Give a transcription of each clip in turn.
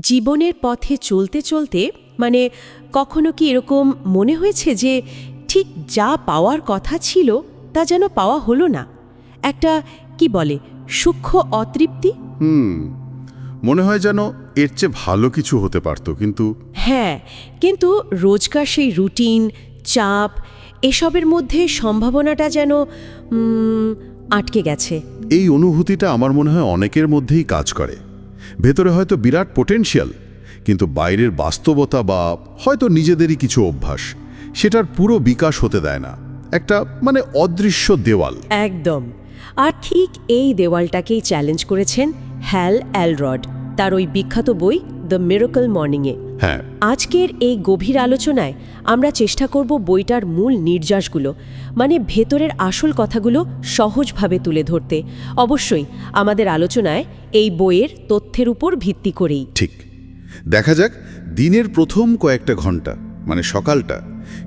জীবনের পথে চলতে চলতে মানে কখনো কি এরকম মনে হয়েছে যে ঠিক যা পাওয়ার কথা ছিল তা যেন পাওয়া হলো না? একটা কি বলে সূক্ষ্ম অতৃপ্তি? হুম মনে হয় যেন এর চেয়ে ভালো কিছু হতে পারতো কিন্তু হ্যাঁ কিন্তু রোজকার সেই রুটিন চাপ এসবের মধ্যে সম্ভাবনাটা যেন আটকে গেছে। এই অনুভূতিটা আমার মনে হয় অনেকের মধ্যেই কাজ করে। ভেতরে হয়তো বিরাট পোটেনশিয়াল কিন্তু বাইরের বাস্তবতা বা হয়তো নিজেদেরই কিছু অভ্যাস, সেটার পুরো বিকাশ হতে দেয় না। একটা মানে অদৃশ্য দেওয়াল। একদম। আর ঠিক এই দেওয়ালটাকেই চ্যালেঞ্জ করেছেন হ্যাল অ্যালরড, তার ওই বিখ্যাত বই দ্য মিরাকল মর্নিংয়ে হ্যাঁ। আজকের এই গভীর আলোচনায় আমরা চেষ্টা করব বইটার মূল নির্যাসগুলো মানে ভেতরের আসল কথাগুলো সহজভাবে তুলে ধরতে। অবশ্যই আমাদের আলোচনায় এই বইয়ের তথ্যের উপর ভিত্তি করেই। ঠিক। দেখা যাক দিনের প্রথম কয়েকটা ঘণ্টা মানে সকালটা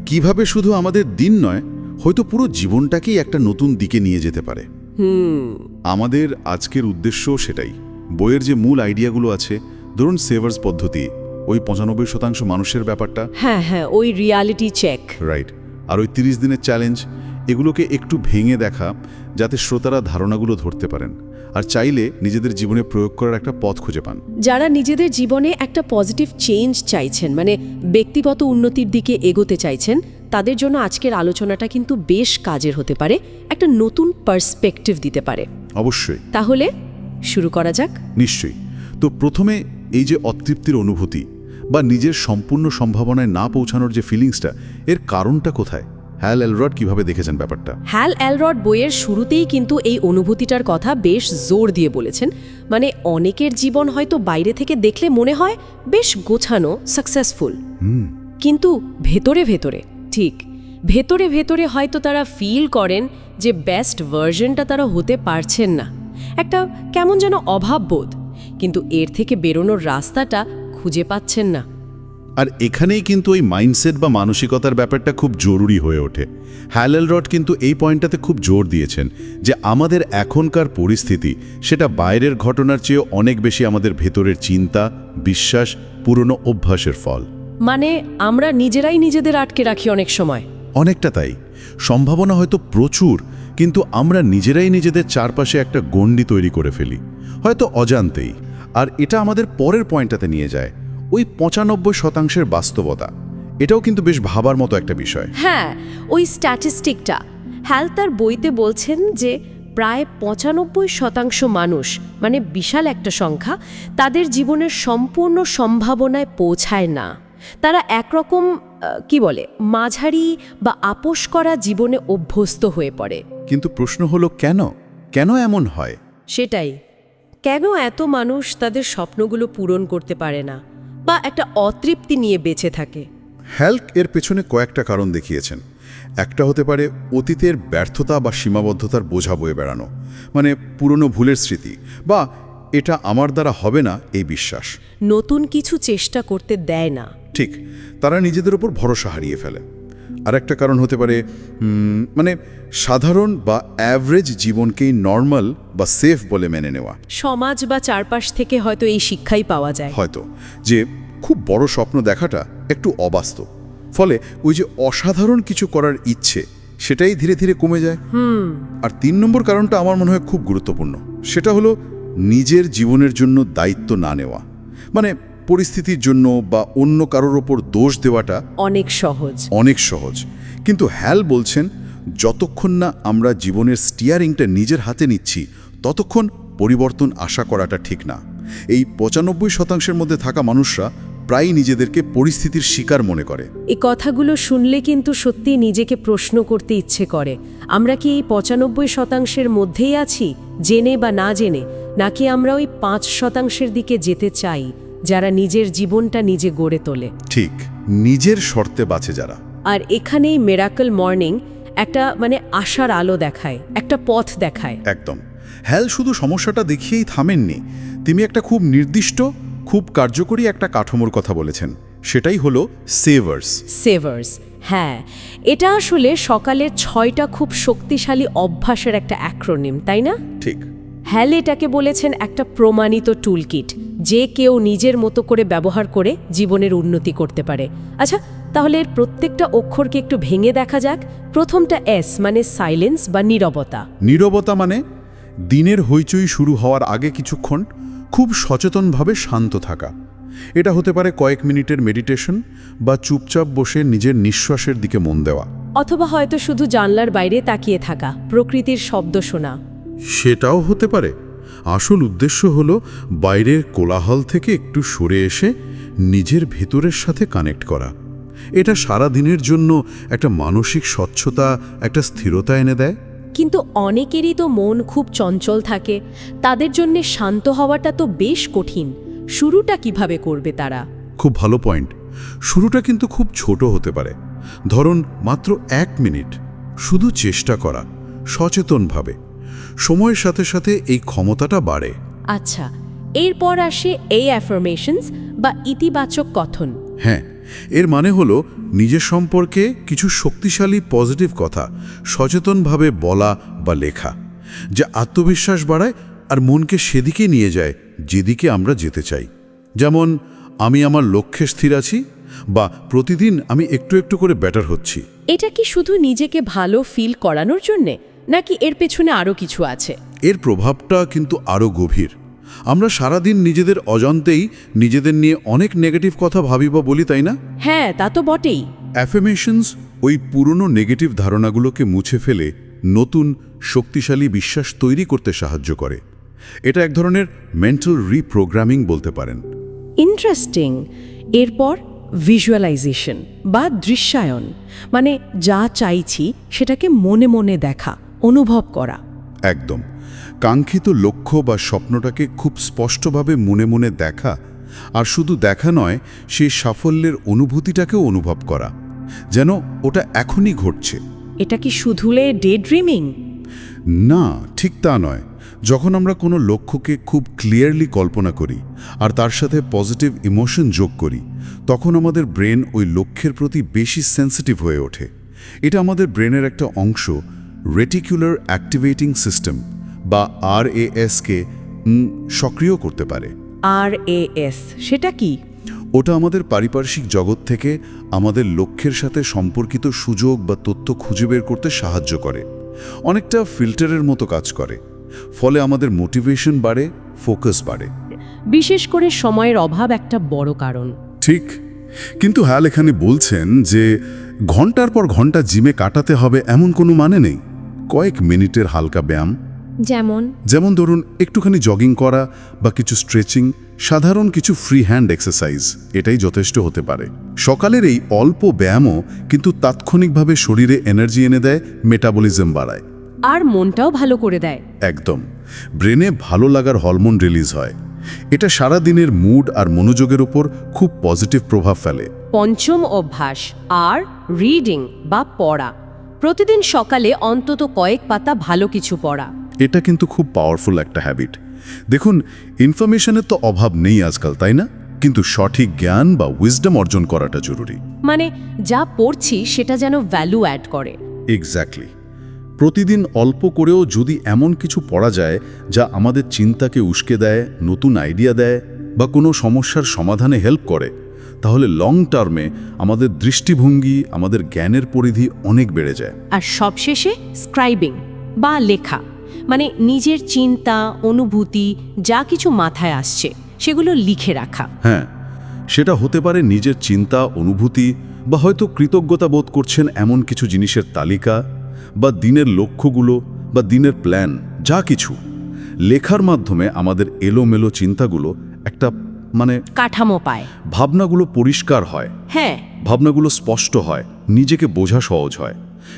কীভাবে শুধু আমাদের দিন নয় হয়তো পুরো জীবনটাকেই একটা নতুন দিকে নিয়ে যেতে পারে। হুম। আমাদের আজকের উদ্দেশ্য সেটাই। বইয়ের যে মূল আইডিয়াগুলো আছে ধরুন সেভার্স পদ্ধতি ওই পঁচানব্বই শতাংশ মানুষের ব্যাপারটা? হ্যাঁ হ্যাঁ ওই রিয়ালিটি চেক রাইট আর ওই তিরিশ দিনের চ্যালেঞ্জ এগুলোকে একটু ভেঙে দেখা যাতে শ্রোতারা ধারণাগুলো ধরতে পারেন। আর চাইলে নিজেদের জীবনে প্রয়োগ করার একটা পথ খুঁজে পান। যারা নিজেদের জীবনে একটা পজিটিভ চেঞ্জ চাইছেন মানে ব্যক্তিগত উন্নতির দিকে এগোতে চাইছেন তাদের জন্য আজকের আলোচনাটা কিন্তু বেশ কাজের হতে পারে একটা নতুন পার্সপেক্টিভ দিতে পারে। অবশ্যই। তাহলে শুরু করা যাক। নিশ্চয়ই। তো প্রথমে এই যে অতৃপ্তির অনুভূতি বা নিজের সম্পূর্ণ সম্ভাবনায় না পৌঁছানোর যে ফিলিংসটা এর কারণটা কোথায়? হ্যাল এলরড কীভাবে দেখেছেন ব্যাপারটা? হ্যাল অ্যালরড বইয়ের শুরুতেই কিন্তু এই অনুভূতিটার কথা বেশ জোর দিয়ে বলেছেন। মানে অনেকের জীবন হয়তো বাইরে থেকে দেখলে মনে হয় বেশ গোছানো সাকসেসফুল কিন্তু ভেতরে ভেতরে ঠিক ভেতরে ভেতরে হয়তো তারা ফিল করেন যে বেস্ট ভার্জনটা তারা হতে পারছেন না। একটা কেমন যেন অভাব বোধ কিন্তু এর থেকে বেরোনোর রাস্তাটা খুঁজে পাচ্ছেন না। আর এখানেই কিন্তু ওই মাইন্ডসেট বা মানসিকতার ব্যাপারটা খুব জরুরি হয়ে ওঠে। হ্যালেল রড কিন্তু এই পয়েন্টটাতে খুব জোর দিয়েছেন যে আমাদের এখনকার পরিস্থিতি সেটা বাইরের ঘটনার চেয়েও অনেক বেশি আমাদের ভেতরের চিন্তা বিশ্বাস পুরনো অভ্যাসের ফল। মানে আমরা নিজেরাই নিজেদের আটকে রাখি অনেক সময়। অনেকটা তাই। সম্ভাবনা হয়তো প্রচুর কিন্তু আমরা নিজেরাই নিজেদের চারপাশে একটা গণ্ডি তৈরি করে ফেলি। হয়তো অজান্তেই। আর এটা আমাদের পরের পয়েন্টটাতে নিয়ে যায়। ওই পঁচানব্বই শতাংশের বাস্তবতা। এটাও কিন্তু বেশ ভাবার মতো একটা বিষয়। হ্যাঁ ওই স্ট্যাটিস্টিকটা। হ্যাল তার বইতে বলছেন যে প্রায় পঁচানব্বই শতাংশ মানুষ মানে বিশাল একটা সংখ্যা তাদের জীবনের সম্পূর্ণ সম্ভাবনায় পৌঁছায় না। তারা একরকম কি বলে মাঝারি বা আপোষ করা জীবনে অভ্যস্ত হয়ে পড়ে। কিন্তু প্রশ্ন হলো কেন? কেন এমন হয়? সেটাই। কেন এত মানুষ তাদের স্বপ্নগুলো পূরণ করতে পারে না? বা একটা অতৃপ্তি নিয়ে বেঁচে থাকে? হ্যাল্ক এর পেছনে কয়েকটা কারণ দেখিয়েছেন। একটা হতে পারে অতীতের ব্যর্থতা বা সীমাবদ্ধতার বোঝা বয়ে বেড়ানো মানে পুরনো ভুলের স্মৃতি বা এটা আমার দ্বারা হবে না এই বিশ্বাস। নতুন কিছু চেষ্টা করতে দেয় না। ঠিক তারা নিজেদের উপর ভরসা হারিয়ে ফেলে। আর একটা কারণ হতে পারে মানে সাধারণ বা অ্যাভারেজ জীবনকেই নর্মাল বা সেফ বলে মেনে নেওয়া। সমাজ বা চারপাশ থেকে হয়তো এই শিক্ষাই পাওয়া যায়। হয়তো। যে খুব বড় স্বপ্ন দেখাটা একটু অবাস্তব। ফলে ওই যে অসাধারণ কিছু করার ইচ্ছে সেটাই ধীরে ধীরে কমে যায়। হুম। আর তিন নম্বর কারণটা আমার মনে হয় খুব গুরুত্বপূর্ণ। সেটা হলো নিজের জীবনের জন্য দায়িত্ব না নেওয়া। মানে পরিস্থিতির জন্য বা অন্য কারোর ওপর দোষ দেওয়াটা অনেক সহজ। অনেক সহজ। কিন্তু হ্যাল বলছেন যতক্ষণ না আমরা জীবনের স্টিয়ারিংটা নিজের হাতে নিচ্ছি ততক্ষণ পরিবর্তন আশা করাটা ঠিক না। এই পঁচানব্বই শতাংশের মধ্যে থাকা মানুষরা প্রায়ই নিজেদেরকে পরিস্থিতির শিকার মনে করে। এই কথাগুলো শুনলে কিন্তু সত্যি নিজেকে প্রশ্ন করতে ইচ্ছে করে। আমরা কি এই পঁচানব্বই শতাংশের মধ্যেই আছি জেনে বা না জেনে? নাকি আমরা ওই পাঁচ শতাংশের দিকে যেতে চাই? যারা নিজের জীবনটা নিজে গড়ে তোলে। ঠিক নিজের শর্তে বাঁচে যারা। আর এখানেই মেরাকল মর্নিং একটা মানে আশার আলো দেখায় একটা পথ দেখায়। একদম। হ্যাল শুধু সমস্যাটা দেখিয়েই থামেননি তিনি একটা খুব নির্দিষ্ট খুব কার্যকরী একটা কাঠামোর কথা বলেছেন। সেটাই হলো সেভার্স সেভার্স হ্যাঁ। এটা আসলে সকালের ছয়টা খুব শক্তিশালী অভ্যাসের একটা অ্যাক্রোনিম তাই না? ঠিক। হ্যাল এটাকে বলেছেন একটা প্রমাণিত টুলকিট যে কেউ নিজের মতো করে ব্যবহার করে জীবনের উন্নতি করতে পারে। আচ্ছা তাহলে এর প্রত্যেকটা অক্ষরকে একটু ভেঙে দেখা যাক। প্রথমটা এস মানে সাইলেন্স বা নীরবতা। নীরবতা মানে দিনের হইচই শুরু হওয়ার আগে কিছুক্ষণ খুব সচেতনভাবে শান্ত থাকা। এটা হতে পারে কয়েক মিনিটের মেডিটেশন বা চুপচাপ বসে নিজের নিঃশ্বাসের দিকে মন দেওয়া। অথবা হয়তো শুধু জানলার বাইরে তাকিয়ে থাকা প্রকৃতির শব্দ শোনা। সেটাও হতে পারে। আসল উদ্দেশ্য হলো বাইরের কোলাহল থেকে একটু সরে এসে নিজের ভেতরের সাথে কানেক্ট করা। এটা সারা দিনের জন্য একটা মানসিক স্বচ্ছতা একটা স্থিরতা এনে দেয়। কিন্তু অনেকেরই তো মন খুব চঞ্চল থাকে। তাদের জন্য শান্ত হওয়াটা তো বেশ কঠিন। শুরুটা কীভাবে করবে তারা? খুব ভালো পয়েন্ট। শুরুটা কিন্তু খুব ছোট হতে পারে। ধরুন মাত্র এক মিনিট। শুধু চেষ্টা করা সচেতনভাবে। সময়ের সাথে সাথে এই ক্ষমতাটা বাড়ে। আচ্ছা এরপর আসে এই অ্যাফার্মেশনস বা ইতিবাচক কথন। হ্যাঁ এর মানে হলো নিজের সম্পর্কে কিছু শক্তিশালী পজিটিভ কথা সচেতনভাবে বলা বা লেখা যা আত্মবিশ্বাস বাড়ায় আর মনকে সেদিকে নিয়ে যায় যেদিকে আমরা যেতে চাই। যেমন আমি আমার লক্ষ্যে স্থির আছি বা প্রতিদিন আমি একটু একটু করে ব্যাটার হচ্ছি। এটা কি শুধু নিজেকে ভালো ফিল করানোর জন্যে? নাকি এর পেছনে আরও কিছু আছে? এর প্রভাবটা কিন্তু আরও গভীর। আমরা সারাদিন নিজেদের অজান্তেই নিজেদের নিয়ে অনেক নেগেটিভ কথা ভাবি বা বলি তাই না? হ্যাঁ তা তো বটেই। অ্যাফেমেশনস ওই পুরনো নেগেটিভ ধারণাগুলোকে মুছে ফেলে নতুন শক্তিশালী বিশ্বাস তৈরি করতে সাহায্য করে। এটা এক ধরনের মেন্টাল রিপ্রোগ্রামিং বলতে পারেন। ইন্টারেস্টিং এরপর ভিজুয়ালাইজেশন বা দৃশ্যায়ন। মানে যা চাইছি সেটাকে মনে মনে দেখা। অনুভব করা। একদম। কাঙ্ক্ষিত লক্ষ্য বা স্বপ্নটাকে খুব স্পষ্টভাবে মনে মনে দেখা আর শুধু দেখা নয় সেই সাফল্যের অনুভূতিটাকেও অনুভব করা। যেন ওটা এখনই ঘটছে। এটা কি শুধুলে ডে ড্রিমিং না ঠিক তা নয়। যখন আমরা কোনো লক্ষ্যকে খুব ক্লিয়ারলি কল্পনা করি আর তার সাথে পজিটিভ ইমোশন যোগ করি তখন আমাদের ব্রেন ওই লক্ষ্যের প্রতি বেশি সেন্সিটিভ হয়ে ওঠে। এটা আমাদের ব্রেনের একটা অংশ রেটিকুলার অ্যাক্টিভেটিং সিস্টেম বা আর এএসকে সক্রিয় করতে পারে। আর এ সেটা কি? ওটা আমাদের পারিপার্শ্বিক জগৎ থেকে আমাদের লক্ষ্যের সাথে সম্পর্কিত সুযোগ বা তথ্য খুঁজে বের করতে সাহায্য করে। অনেকটা ফিল্টারের মতো কাজ করে। ফলে আমাদের মোটিভেশন বাড়ে ফোকাস বাড়ে। বিশেষ করে সময়ের অভাব একটা বড় কারণ। ঠিক। কিন্তু হ্যাল এখানে বলছেন যে ঘণ্টার পর ঘণ্টা জিমে কাটাতে হবে এমন কোনো মানে নেই। কয়েক মিনিটের হালকা ব্যায়াম। যেমন? যেমন ধরুন একটুখানি জগিং করা বা কিছু স্ট্রেচিং সাধারণ কিছু ফ্রি হ্যান্ড এক্সারসাইজ এটাই যথেষ্ট হতে পারে। সকালের এই অল্প ব্যায়ামও কিন্তু তাৎক্ষণিকভাবে শরীরে এনার্জি এনে দেয় মেটাবলিজম বাড়ায়। আর মনটাও ভালো করে দেয়। একদম। ব্রেনে ভালো লাগার হরমোন রিলিজ হয়। এটা সারা দিনের মুড আর মনোযোগের উপর খুব পজিটিভ প্রভাব ফেলে। পঞ্চম অভ্যাস আর রিডিং বা পড়া। প্রতিদিন সকালে অন্তত কয়েক পাতা ভালো কিছু পড়া। এটা কিন্তু খুব পাওয়ারফুল একটা হ্যাবিট দেখুন ইনফরমেশনের তো অভাব নেই আজকাল তাই না? কিন্তু সঠিক জ্ঞান বা উইজডম অর্জন করাটা জরুরি। মানে যা পড়ছি সেটা যেন ভ্যালু অ্যাড করে। এক্স্যাক্টলি প্রতিদিন অল্প করেও যদি এমন কিছু পড়া যায় যা আমাদের চিন্তাকে উস্কে দেয় নতুন আইডিয়া দেয় বা কোনো সমস্যার সমাধানে হেল্প করে তাহলে লং টার্মে আমাদের দৃষ্টিভঙ্গি আমাদের জ্ঞানের পরিধি অনেক বেড়ে যায়। আর সবশেষে স্ক্রাইবিং বা লেখা মানে নিজের চিন্তা অনুভূতি যা কিছু মাথায় আসছে সেগুলো লিখে রাখা। হ্যাঁ সেটা হতে পারে নিজের চিন্তা অনুভূতি বা হয়তো কৃতজ্ঞতা বোধ করছেন এমন কিছু জিনিসের তালিকা বা দিনের লক্ষ্যগুলো বা দিনের প্ল্যান যা কিছু। লেখার মাধ্যমে আমাদের এলোমেলো চিন্তাগুলো একটা মানে কাঠামো পায়। ভাবনাগুলো পরিষ্কার হয়। হ্যাঁ। ভাবনাগুলো স্পষ্ট হয় নিজেকে বোঝা সহজ হয়।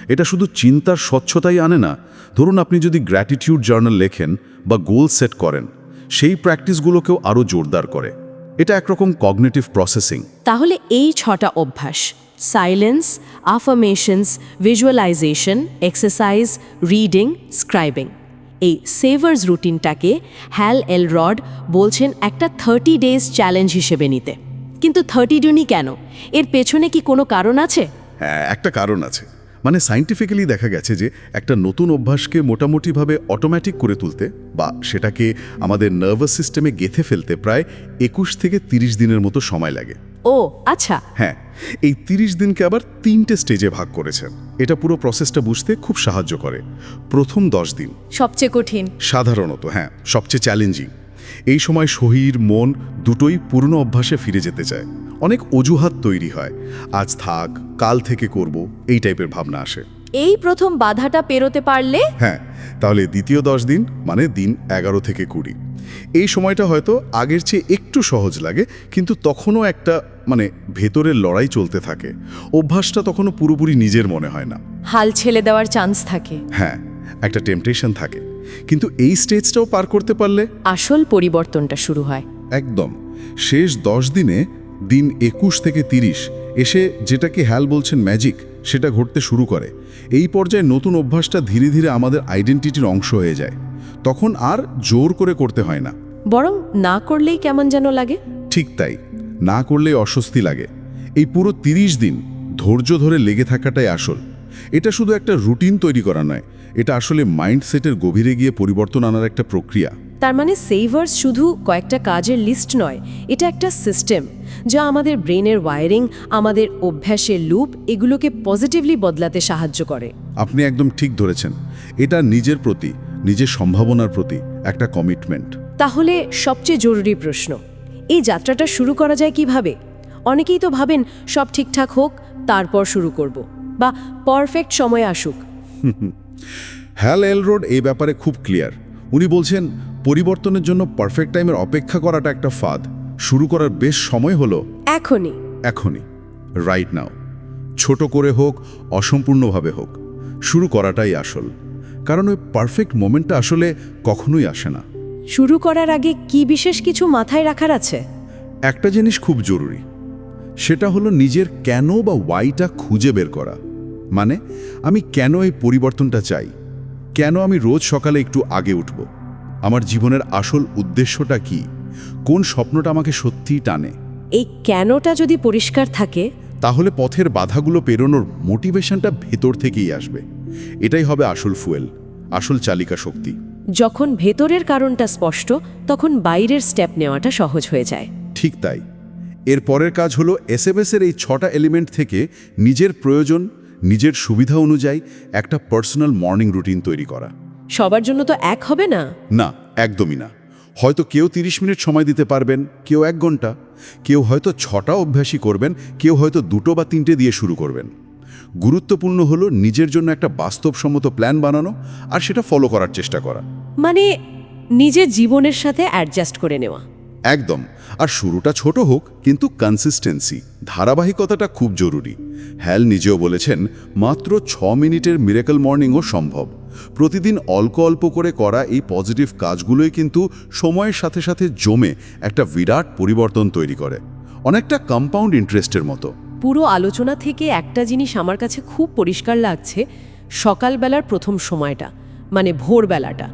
এটা শুধু চিন্তার স্বচ্ছতাই আনে না ধরুন আপনি যদি গ্র্যাটিটিউড জার্নাল লেখেন বা গোল সেট করেন সেই প্র্যাকটিসগুলোকেও আরও জোরদার করে। এটা একরকম কগনেটিভ প্রসেসিং তাহলে এই ছটা অভ্যাস silence affirmations visualisation exercise reading scribing এই সেভার্স রুটিনটাকে হ্যাল এল রড বলছেন একটা থার্টি ডেজ চ্যালেঞ্জ হিসেবে নিতে। কিন্তু থার্টি দিনই কেন? এর পেছনে কি কোনো কারণ আছে? হ্যাঁ একটা কারণ আছে। মানে সাইন্টিফিক্যালি দেখা গেছে যে একটা নতুন অভ্যাসকে মোটামুটিভাবে অটোমেটিক করে তুলতে বা সেটাকে আমাদের নার্ভাস সিস্টেমে গেথে ফেলতে প্রায় একুশ থেকে তিরিশ দিনের মতো সময় লাগে। ও আচ্ছা। হ্যাঁ এই তিরিশ দিনকে আবার তিনটে স্টেজে ভাগ করেছেন এটা পুরো প্রসেসটা বুঝতে খুব সাহায্য করে। প্রথম দশ দিন। সবচেয়ে কঠিন। সাধারণত হ্যাঁ সবচেয়ে চ্যালেঞ্জিং এই সময় শরীর মন দুটোই পুরনো অভ্যাসে ফিরে যেতে চায়। অনেক অজুহাত তৈরি হয়। আজ থাক কাল থেকে করব এই টাইপের ভাবনা আসে। এই প্রথম বাধাটা পেরোতে পারলে? হ্যাঁ তাহলে দ্বিতীয় দশ দিন মানে দিন এগারো থেকে কুড়ি। এই সময়টা হয়তো আগের চেয়ে একটু সহজ লাগে কিন্তু তখনও একটা মানে ভেতরের লড়াই চলতে থাকে। অভ্যাসটা তখনও পুরোপুরি নিজের মনে হয় না। হাল ছেলে দেওয়ার চান্স থাকে। হ্যাঁ একটা টেম্পটেশন থাকে। কিন্তু এই স্টেজটাও পার করতে পারলে? আসল পরিবর্তনটা শুরু হয়। একদম। শেষ দশ দিনে দিন একুশ থেকে তিরিশ এসে যেটাকে হ্যাল বলছেন ম্যাজিক সেটা ঘটতে শুরু করে। এই পর্যায়ে নতুন অভ্যাসটা ধীরে ধীরে আমাদের আইডেন্টিটির অংশ হয়ে যায়। তখন আর জোর করে করতে হয় না। বরং না করলেই কেমন যেন লাগে। ঠিক তাই। না করলে অস্বস্তি লাগে। এই পুরো তিরিশ দিন ধৈর্য ধরে লেগে থাকাটাই আসল। এটা শুধু একটা রুটিন তৈরি করা নয় এটা আসলে মাইন্ডসেটের গভীরে গিয়ে পরিবর্তন আনার একটা প্রক্রিয়া। তার মানে সেভার্স শুধু কয়েকটা কাজের লিস্ট নয় এটা একটা সিস্টেম যা আমাদের ব্রেনের ওয়ারিং আমাদের অভ্যাসের লুপ এগুলোকে পজিটিভলি বদলাতে সাহায্য করে। আপনি একদম ঠিক ধরেছেন এটা নিজের প্রতি নিজের সম্ভাবনার প্রতি একটা কমিটমেন্ট। তাহলে সবচেয়ে জরুরি প্রশ্ন এই যাত্রাটা শুরু করা যায় কীভাবে? অনেকেই তো ভাবেন সব ঠিকঠাক হোক তারপর শুরু করব। বা পারফেক্ট সময় আসুক। হ্যাল এল রোড এই ব্যাপারে খুব ক্লিয়ার। উনি বলছেন পরিবর্তনের জন্য পারফেক্ট টাইমের অপেক্ষা করাটা একটা ফাঁদ। শুরু করার বেশ সময় হলো। এখনই। এখনই। রাইট নাও ছোট করে হোক অসম্পূর্ণভাবে হোক। শুরু করাটাই আসল। কারণ ওই পারফেক্ট মোমেন্টটা আসলে কখনোই আসে না। শুরু করার আগে কি বিশেষ কিছু মাথায় রাখার আছে? একটা জিনিস খুব জরুরি। সেটা হলো নিজের কেন বা ওয়াইটা খুঁজে বের করা। মানে আমি কেন এই পরিবর্তনটা চাই? কেন আমি রোজ সকালে একটু আগে উঠব? আমার জীবনের আসল উদ্দেশ্যটা কি? কোন স্বপ্নটা আমাকে সত্যিই টানে? এই কেনটা যদি পরিষ্কার থাকে? তাহলে পথের বাধাগুলো পেরোনোর মোটিভেশনটা ভেতর থেকেই আসবে। এটাই হবে আসল ফুয়েল আসল চালিকা শক্তি। যখন ভেতরের কারণটা স্পষ্ট তখন বাইরের স্টেপ নেওয়াটা সহজ হয়ে যায়। ঠিক তাই। এর পরের কাজ হলো এস এসএমএসের এই ছটা এলিমেন্ট থেকে নিজের প্রয়োজন নিজের সুবিধা অনুযায়ী একটা পার্সোনাল মর্নিং রুটিন তৈরি করা। সবার জন্য তো এক হবে না? না একদমই না। হয়তো কেউ 30 মিনিট সময় দিতে পারবেন কেউ এক ঘণ্টা কেউ হয়তো ছটা অভ্যাসই করবেন কেউ হয়তো দুটো বা তিনটে দিয়ে শুরু করবেন। গুরুত্বপূর্ণ হলো নিজের জন্য একটা বাস্তবসম্মত প্ল্যান বানানো আর সেটা ফলো করার চেষ্টা করা। মানে নিজের জীবনের সাথে অ্যাডজাস্ট করে নেওয়া। একদম। আর শুরুটা ছোট হোক কিন্তু কনসিস্টেন্সি ধারাবাহিকতাটা খুব জরুরি। হ্যাল নিজেও বলেছেন মাত্র ছ মিনিটের মিরেকল মর্নিংও সম্ভব। প্রতিদিন অল্প অল্প করে করা এই পজিটিভ কাজগুলোই কিন্তু সময়ের সাথে সাথে জমে একটা বিরাট পরিবর্তন তৈরি করে। অনেকটা কম্পাউন্ড ইন্টারেস্টের মতো। পুরো আলোচনা থেকে একটা জিনিস আমার কাছে খুব পরিষ্কার লাগছে সকালবেলার প্রথম সময়টা মানে ভোরবেলাটা।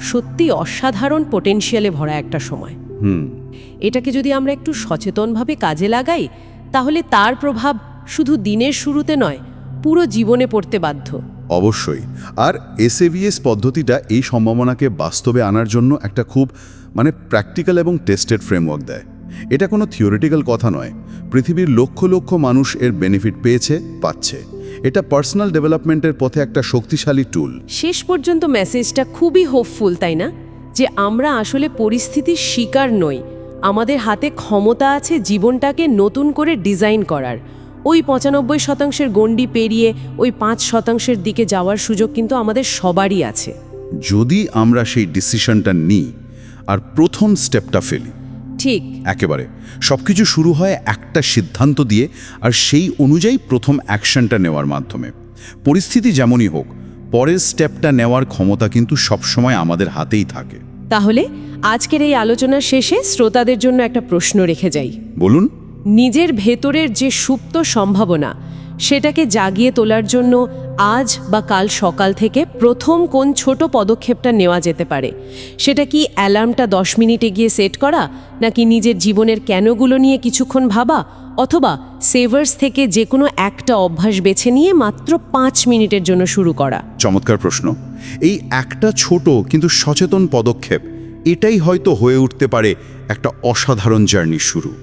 সত্যি অসাধারণ পোটেনশিয়ালে ভরা একটা সময়। হুম। এটাকে যদি আমরা একটু সচেতনভাবে কাজে লাগাই তাহলে তার প্রভাব শুধু দিনের শুরুতে নয় পুরো জীবনে পড়তে বাধ্য। অবশ্যই। আর এসএভিএস পদ্ধতিটা এই সম্ভাবনাকে বাস্তবে আনার জন্য একটা খুব মানে প্র্যাকটিক্যাল এবং টেস্টেড ফ্রেমওয়ার্ক দেয়। এটা কোনো থিওরিটিক্যাল কথা নয়। পৃথিবীর লক্ষ লক্ষ মানুষ এর বেনিফিট পেয়েছে পাচ্ছে। এটা পার্সোনাল ডেভেলপমেন্টের পথে একটা শক্তিশালী টুল শেষ পর্যন্ত মেসেজটা খুবই হোপফুল তাই না? যে আমরা আসলে পরিস্থিতির শিকার নই। আমাদের হাতে ক্ষমতা আছে জীবনটাকে নতুন করে ডিজাইন করার। ওই পঁচানব্বই শতাংশের গণ্ডি পেরিয়ে ওই পাঁচ শতাংশের দিকে যাওয়ার সুযোগ কিন্তু আমাদের সবারই আছে। যদি আমরা সেই ডিসিশনটা নিই আর প্রথম স্টেপটা ফেলি ঠিক। একেবারে। সবকিছু শুরু হয় একটা সিদ্ধান্ত দিয়ে আর সেই অনুযায়ী প্রথম অ্যাকশনটা নেওয়ার মাধ্যমে। পরিস্থিতি যেমনই হোক পরের স্টেপটা নেওয়ার ক্ষমতা কিন্তু সবসময় আমাদের হাতেই থাকে। তাহলে আজকের এই আলোচনার শেষে শ্রোতাদের জন্য একটা প্রশ্ন রেখে যাই। বলুন। নিজের ভেতরের যে সুপ্ত সম্ভাবনা সেটাকে জাগিয়ে তোলার জন্য আজ বা কাল সকাল থেকে প্রথম কোন ছোট পদক্ষেপটা নেওয়া যেতে পারে? সেটা কি অ্যালার্মটা দশ মিনিটে গিয়ে সেট করা, নাকি নিজের জীবনের কেনগুলো নিয়ে কিছুক্ষণ ভাবা, অথবা সেভার্স থেকে যে কোনো একটা অভ্যাস বেছে নিয়ে মাত্র পাঁচ মিনিটের জন্য শুরু করা? চমৎকার প্রশ্ন। এই একটা ছোট কিন্তু সচেতন পদক্ষেপ, এটাই হয়তো হয়ে উঠতে পারে একটা অসাধারণ জার্নি শুরু।